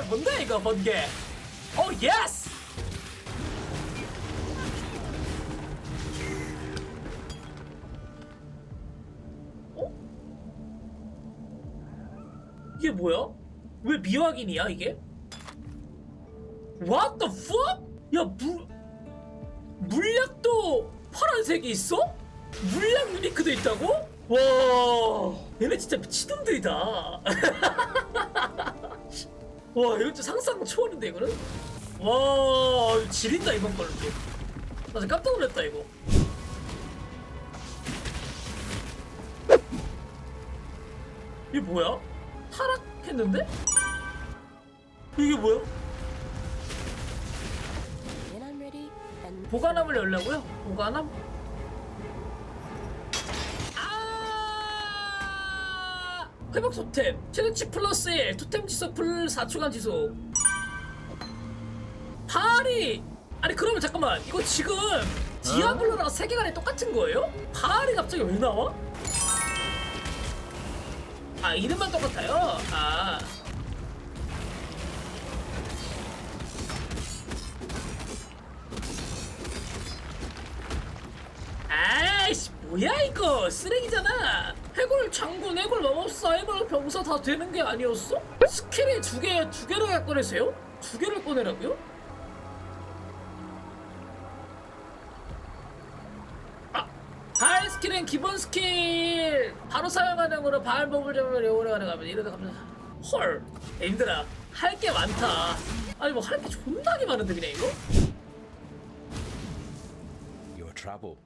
아 뭔데 이거 번개 오 예스 어? 이게 뭐야? 왜 미확인이야 이게? What the fuck? 야 물... 물약도 파란색이 있어? 물약 유니크도 있다고? 와 얘네 진짜 미친놈들이다 와 이거 좀 상상 초월인데 이거는? 와 지린다 이번 걸로 나 진짜 깜짝 놀랐다 이거 이게 뭐야? 타락했는데? 이게 뭐야? 보관함을 열려고요? 보관함? 회복 토템 최대치 플러스 1 토템 지속 플 4초간 지속 바리 아니 그러면 잠깐만 이거 지금 디아블로랑 세계관이 똑같은 거예요? 바리 갑자기 왜 나와? 아 이름만 똑같아요? 아 아이씨 뭐야 이거 쓰레기잖아 해골 장군 해골 마법사 해골 병사 다 되는 게 아니었어? 스킬이 두 개 두 개를 꺼내세요? 두 개를 꺼내라고요? 아! 바알 스킬은 기본 스킬 바로 사용하는 거로 바알 법을 잡으면 영혼에 가능하면 이러다 가면 헐 힘들아 할 게 많다 아니 뭐 할 게 존나게 많은데 그냥 이거? Your trouble.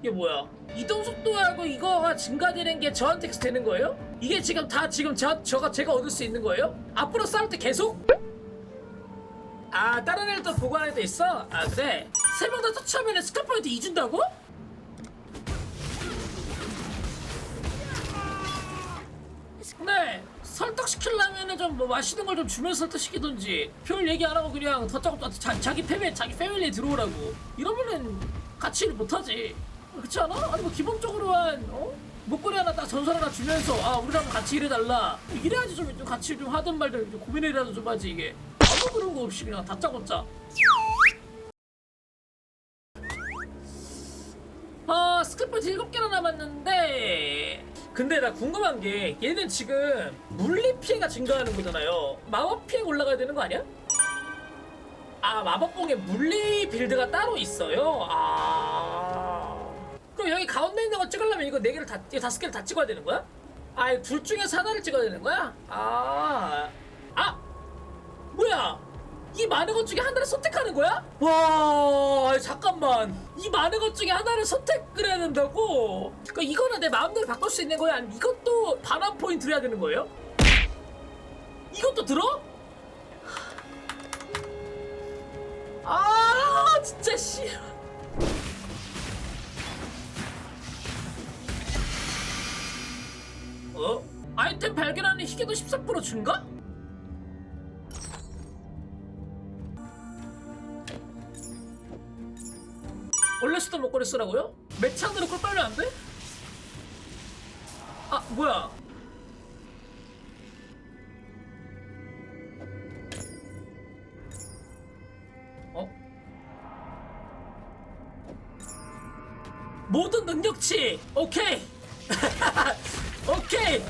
이게 뭐야? 이동 속도하고 이거가 증가되는 게 저한테 되는 거예요? 이게 지금 다 지금 저, 저가 제가 얻을 수 있는 거예요? 앞으로 싸울 때 계속? 아 다른 또 보관할 때 있어? 아 그래? 세 명 다 터치하면 스킬 포인트 2 준다고? 네 설득시키려면 좀뭐 맛있는 걸 좀 주면서 설득시키던지 별 얘기 안 하고 그냥 다짜고짜 자, 자기 패밀 자기 패밀리에 들어오라고 이러면은 같이 일 못하지 그렇지 않아? 아니 뭐 기본적으로 한 어? 목걸이 하나 딱 전설 하나 주면서 아 우리랑 같이 일해달라 이래야지 좀, 좀 같이 좀 하든 말든 좀 고민이라도 좀 하지 이게 아무 그런 거 없이 그냥 다짜고짜 아 스크래퍼트 7개나 남았는데 근데 나 궁금한 게 얘는 지금 물리 피해가 증가하는 거잖아요 마법 피해가 올라가야 되는 거 아니야? 아 마법봉에 물리 빌드가 따로 있어요? 아 그럼 여기 가운데 있는 거 찍으려면 이거 4개를 다, 이 다섯 개를 다 찍어야 되는 거야? 아둘 중에서 하나를 찍어야 되는 거야? 아 아! 뭐야 이 많은 것 중에 하나를 선택하는 거야? 와 잠깐만 이 많은 것 중에 하나를 선택을 해야 된다고? 그러니까 이거는 내 마음대로 바꿀 수 있는 거야? 아니면 이것도 반환 포인트를 해야 되는 거예요? 이것도 들어? 아 진짜 씨 아이템 발견하는 희귀도 14% 증가? 원래 쓰던 목걸이 쓰라고요? 매창으로 꿀 빨면 안 돼? 아 뭐야 어? 모든 능력치 오케이 오케이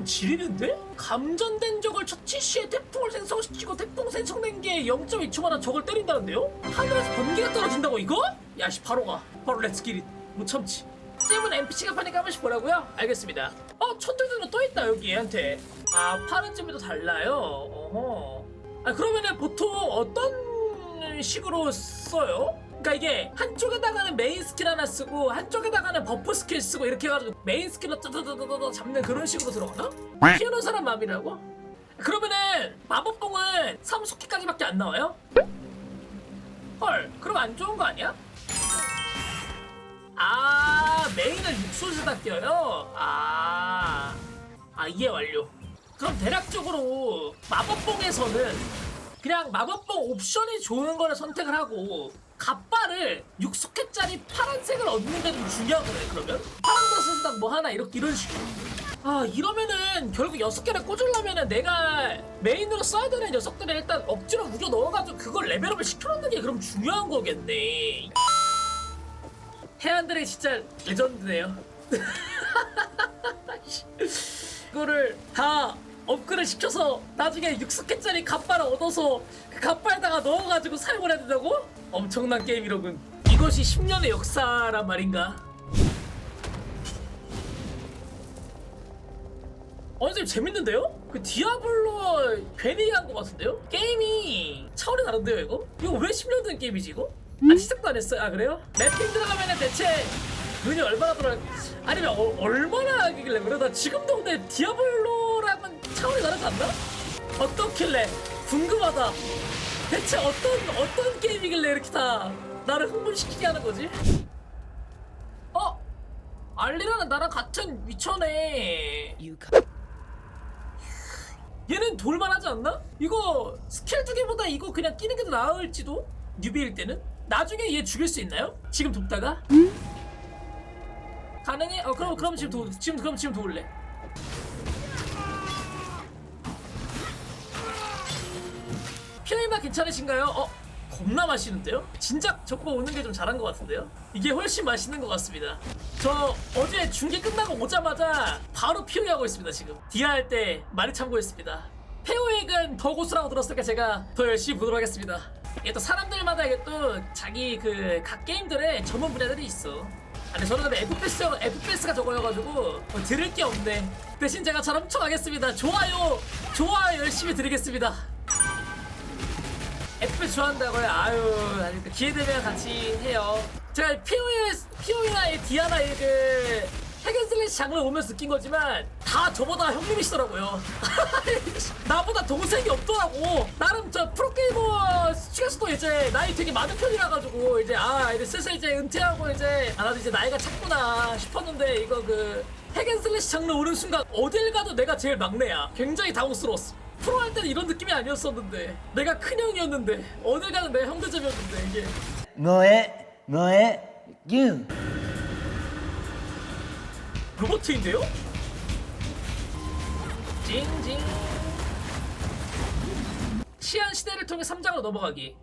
좀 지리는데? 감전된 적을 처치 시에 태풍을 생성시키고 태풍 생성된 게 0.2초마다 적을 때린다는데요? 하늘에서 번개가 떨어진다고 이거? 야씨 바로 가 바로 렛츠기릿 못 참지 잼은 NPC가 파니까 한 번씩 보라고요? 알겠습니다 어 천들들은 또 있다 여기 얘한테 아 파는 잼이 또 달라요? 어허 아 그러면은 보통 어떤 식으로 써요? 그러니까 이게 한쪽에다가는 메인 스킬 하나 쓰고 한쪽에다가는 버프 스킬 쓰고 이렇게 해가지고 메인 스킬로 따다다다다 잡는 그런 식으로 들어가나? 피우는 사람 마음이라고? 그러면은 마법봉은 3속기까지밖에 안 나와요? 헐 그럼 안 좋은 거 아니야? 아 메인은 육수에다 띄어요? 아, 아 이해 완료 그럼 대략적으로 마법봉에서는 그냥 마법봉 옵션이 좋은 거를 선택을 하고 갑바를 6소켓짜리 파란색을 얻는 게좀 중요한 거네 그러면? 파란 것은 뭐 하나 이렇게 이런 식으로 아 이러면은 결국 여섯 개를 꽂으려면은 내가 메인으로 써야 되는 녀석들을 일단 억지로 우겨 넣어가지고 그걸 레벨업을 시켜놓는 게 그럼 중요한 거겠네 해안들이 진짜 레전드네요 이거를 다 업그레이드 시켜서 나중에 6스켓짜리 갑바를 얻어서 그 갑바에다가 넣어가지고 사용을 해야 된다고? 엄청난 게임이로군 이것이 10년의 역사란 말인가 어, 선생님 재밌는데요? 그 디아블로 괜히 한 것 같은데요? 게임이 차원이 다른데요 이거? 이거 왜 10년 된 게임이지 이거? 아 시작도 안 했어요 아 그래요? 맵핑 들어가면은 대체 눈이 얼마나 돌아 아니면 어, 얼마나 하길래 그래 나 지금도 근데 디아블로랑은 차원이 다르지 않나? 어떻길래 궁금하다 대체 어떤 어떤 게임이길래 이렇게 다 나를 흥분시키게 하는 거지? 어? 알리라는 나랑 같은 위쳐네. 얘는 돌만하지 않나? 이거 스킬 두 개보다 이거 그냥 끼는 게 더 나을지도? 뉴비일 때는? 나중에 얘 죽일 수 있나요? 지금 돕다가? 가능해? 어 그럼 그럼 지금 도 지금 그럼 지금 도울래. 피아이마 괜찮으신가요? 어 겁나 맛있는데요? 진작 적고 오는 게 좀 잘한 것 같은데요? 이게 훨씬 맛있는 것 같습니다. 저 어제 중계 끝나고 오자마자 바로 피오이 하고 있습니다 지금. 디아 할 때 많이 참고했습니다. 페오액은 더 고수라고 들었으니까 제가 더 열심히 보도록 하겠습니다. 이게 또 사람들마다 이게 또 자기 그 각 게임들의 전문 분야들이 있어. 아니 저는 근데 FPS FPS가 저거여가지고 뭐 들을 게 없네. 대신 제가 잘 엄청 하겠습니다. 좋아요, 좋아요 열심히 드리겠습니다. FPS 좋아한다고요? 아유, 아니, 그 기회 되면 같이 해요. 제가 피오의 피오이나 디아나의 그 핵앤슬래시 장르 오면서 느낀 거지만 다 저보다 형님이시더라고요. 나보다 동생이 없더라고. 나름 저 프로게이머 중에서도 이제 나이 되게 많은 편이라 가지고 이제 아 이제 슬슬 이제 은퇴하고 이제 아 나도 이제 나이가 찼구나 싶었는데 이거 그 핵앤슬래시 장르 오는 순간 어딜 가도 내가 제일 막내야. 굉장히 당혹스러웠어. 프로 할 때는 이런 느낌이 아니었었는데 내가 큰 형이었는데 어딜 가는 내 형대접이었는데 이게 뭐해? 뭐해? 유. 로버트인데요? 징징 시한 시대를 통해 3장으로 넘어가기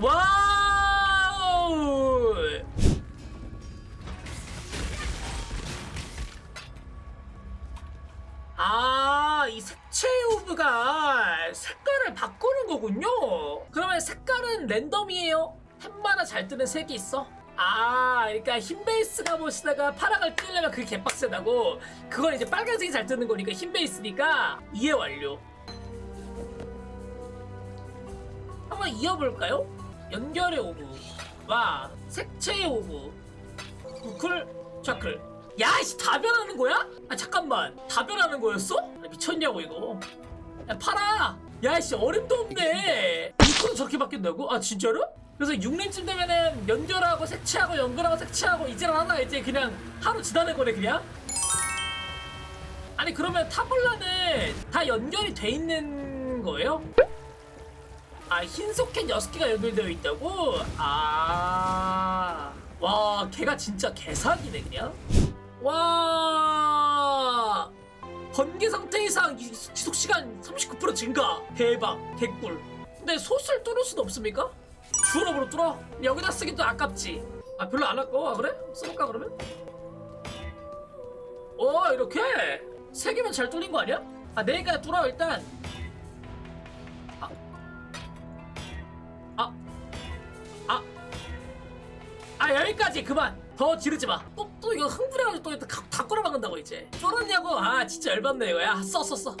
와우 아, 이 색채 오브가 색깔을 바꾸는 거군요. 그러면 색깔은 랜덤이에요? 햄마나 잘 뜨는 색이 있어? 아, 그러니까 흰 베이스 가 보시다가 파랑을 띄려면 그게 개빡세다고. 그건 이제 빨간색이 잘 뜨는 거니까 흰 베이스니까 이해 완료. 한번 이어볼까요? 연결의 오브. 와, 색채의 오브. 우클, 샤클. 야, 이씨 다 변하는 거야? 아 잠깐만, 다 변하는 거였어? 아, 미쳤냐고 이거. 야 팔아. 야, 이씨 어림도 없네. 이코도 저렇게 바뀐다고? 아 진짜로? 그래서 6렘쯤 되면은 연결하고 색채하고 연결하고 색채하고 이제는 하나 이제 그냥 하루 지나는 거네 그냥. 아니 그러면 타블라는 다 연결이 돼 있는 거예요? 아 흰 소켓 6개가 연결되어 있다고? 아... 와 걔가 진짜 개사기네 그냥 와. 번개 상태 이상 이- 지속 시간 39% 증가. 대박. 개꿀. 근데 솥을 뚫을 수도 없습니까? 주얼업으로 뚫어? 여기다 쓰기도 아깝지. 아 별로 안 아까워? 아, 그래? 써볼까 그러면? 오 이렇게? 세 개면 잘 뚫린 거 아니야? 아 내가 뚫어 일단. 아, 아, 아 여기까지. 그만. 더 지르지 마. 또, 또 이거 흥분해가지고 또 다, 다 꼬라박는다고 이제. 쫄았냐고? 아 진짜 열받네 이거. 야 써, 써, 써.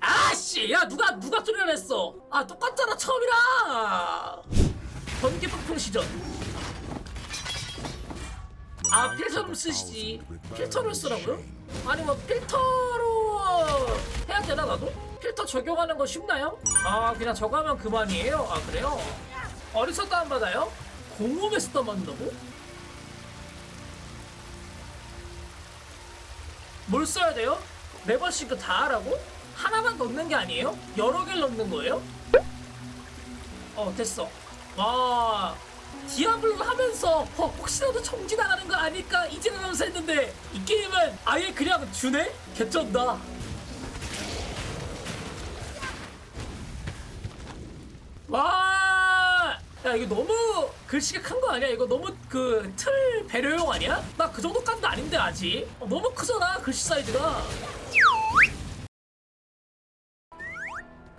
아씨, 야 누가 누가 뚫려냈어? 아 똑같잖아 처음이라. 번개 폭풍 시전. 아 필터를 쓰시지. 필터를 쓰라고요? 아니 뭐 필터로 해야 되나 나도? 필터 적용하는 거 쉽나요? 아 그냥 저거 하면 그만이에요? 아 그래요? 어디서 다운받아요? 공홈에서 다운받는다고? 뭘 써야 돼요? 네 번씩 그다 하라고? 하나만 넣는 게 아니에요? 여러 개를 넣는 거예요? 어 됐어 와 디아블로 하면서 어, 혹시라도 정지 나가는 거 아닐까 이제라면서 했는데 이 게임은 아예 그냥 주네? 개쩐다 와! 야 이거 너무 글씨가 큰 거 아니야? 이거 너무 그 틀 배려용 아니야? 나 그 정도까지는 아닌데 아직 어, 너무 크잖아 글씨 사이즈가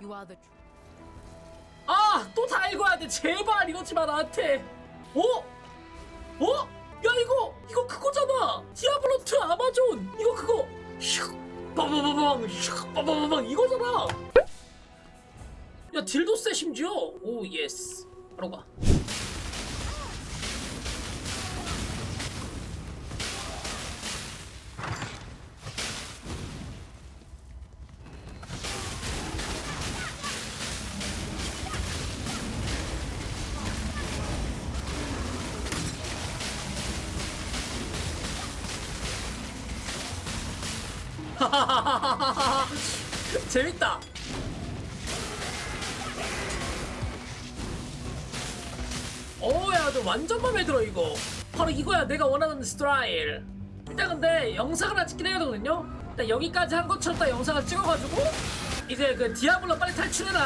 You are the tr- 아! 또 다 읽어야 돼 제발 이러지 마 나한테 어? 어? 야 이거 이거 그거잖아 디아블로 2 아마존 이거 그거 슉 빠바바방 슉 빠바바방 이거잖아 야 딜도 세 심지어 오 예스 바로 가 어야 너 완전 맘에 들어 이거. 바로 이거야 내가 원하는 스타일. 일단 근데 영상을 하나 찍긴 해야 되거든요. 일단 여기까지 한 것처럼 딱 영상을 찍어가지고 이제 그 디아블로 빨리 탈출해라.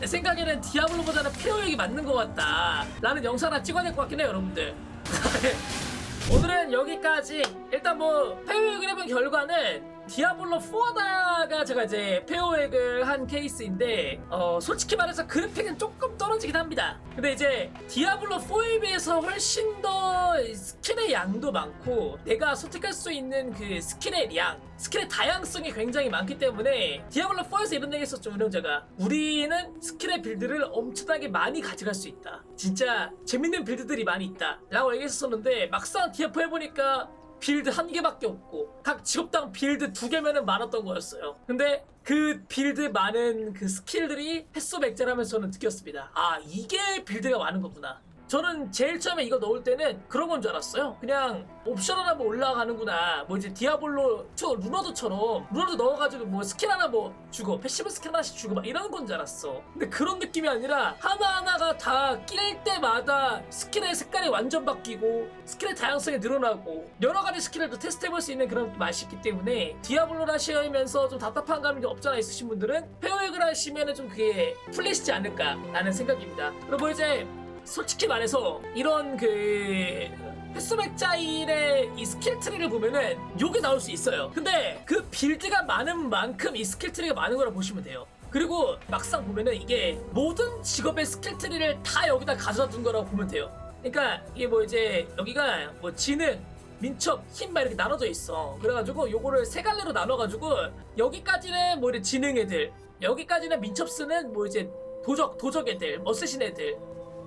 내 생각에는 디아블로보다는 페어액이 맞는 것 같다. 라는 영상 하나 찍어야 될 것 같긴 해요 여러분들. 오늘은 여기까지 일단 뭐 페어액을 해본 결과는 디아블로 4다가 제가 이제 페어액을 한 케이스인데 어 솔직히 말해서 그래픽은 조금 떨어지긴 합니다. 근데 이제 디아블로 4에 비해서 훨씬 더 스킬의 양도 많고 내가 선택할 수 있는 그 스킬의 양 스킬의 다양성이 굉장히 많기 때문에 디아블로 4에서 이런 얘기 했었죠 운영자가 우리는 스킬의 빌드를 엄청나게 많이 가져갈 수 있다. 진짜 재밌는 빌드들이 많이 있다. 라고 얘기했었는데 막상 디아프 해보니까 빌드 한 개밖에 없고 각 직업당 빌드 두 개면은 많았던 거였어요. 근데 그 빌드 많은 그 스킬들이 맥자라면서 저는 느꼈습니다. 아 이게 빌드가 많은 거구나. 저는 제일 처음에 이거 넣을 때는 그런 건 줄 알았어요. 그냥 옵션 하나 뭐 올라가는구나. 뭐 이제 디아블로 2 루너드처럼 루너드 넣어가지고 뭐 스킬 하나 뭐 주고 패시브 스킬 하나씩 주고 막 이런 건 줄 알았어. 근데 그런 느낌이 아니라 하나하나가 다 낄 때마다 스킬의 색깔이 완전 바뀌고 스킬의 다양성이 늘어나고 여러 가지 스킬을 또 테스트해볼 수 있는 그런 맛이 있기 때문에 디아블로를 하시면서 좀 답답한 감이 좀 없잖아 있으신 분들은 페어액을 하시면은 좀 그게 풀리시지 않을까라는 생각입니다. 그리고 이제 솔직히 말해서 이런 그 햇소맥자일의 이 스킬 트리를 보면은 요게 나올 수 있어요. 근데 그 빌드가 많은 만큼 이 스킬 트리가 많은 거라 보시면 돼요. 그리고 막상 보면은 이게 모든 직업의 스킬 트리를 다 여기다 가져다 둔 거라고 보면 돼요. 그러니까 이게 뭐 이제 여기가 뭐 지능, 민첩, 힘막 이렇게 나눠져 있어. 그래가지고 요거를 세 갈래로 나눠가지고 여기까지는 뭐 이제 지능 애들, 여기까지는 민첩 쓰는 뭐 이제 도적, 도적 애들, 멋쓰신 애들,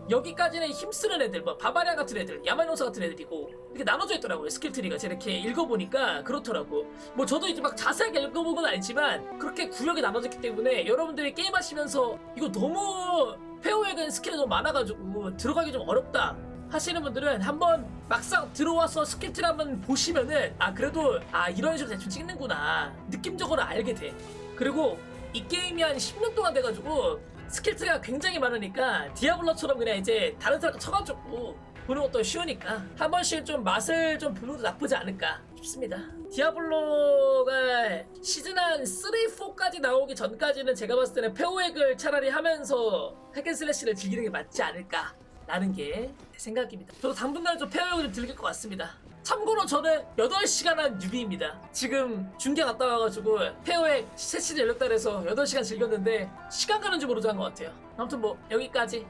여기까지는 힘쓰는 애들, 뭐 바바리아 같은 애들, 야만용사 같은 애들이고 이렇게 나눠져 있더라고요 스킬 트리가 제가 이렇게 읽어보니까 그렇더라고. 뭐 저도 이제 막 자세하게 읽어본 건 아니지만 그렇게 구역이 나눠졌기 때문에 여러분들이 게임하시면서 이거 너무 페어액은 스킬이 너무 많아가지고 들어가기 좀 어렵다. 하시는 분들은 한번 막상 들어와서 스킬 트리 한번 보시면은 아 그래도 아 이런 식으로 대충 찍는구나 느낌적으로 알게 돼. 그리고 이 게임이 한 10년 동안 돼가지고 스킬 트리가 굉장히 많으니까 디아블로처럼 그냥 이제 다른 사람 쳐가지고 보는 것도 쉬우니까 한 번씩 좀 맛을 좀 보는 것도 나쁘지 않을까 싶습니다. 디아블로가 시즌 한 3, 4까지 나오기 전까지는 제가 봤을 때는 페어액을 차라리 하면서 핵앤슬래시를 즐기는 게 맞지 않을까 라는 게 제 생각입니다. 저도 당분간 좀좀 즐길 것 같습니다. 참고로 저는 8시간 한 뉴비입니다. 지금 중계 갔다 와가지고 페어액 새 시즌 열렸다 그래서 8시간 즐겼는데 시간 가는 줄 모르고 한것 같아요. 아무튼 뭐 여기까지.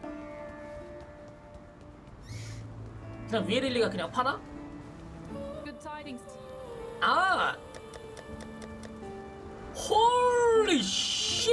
그냥 위에 릴리가 그냥 파나? 아! 홀리 쉣!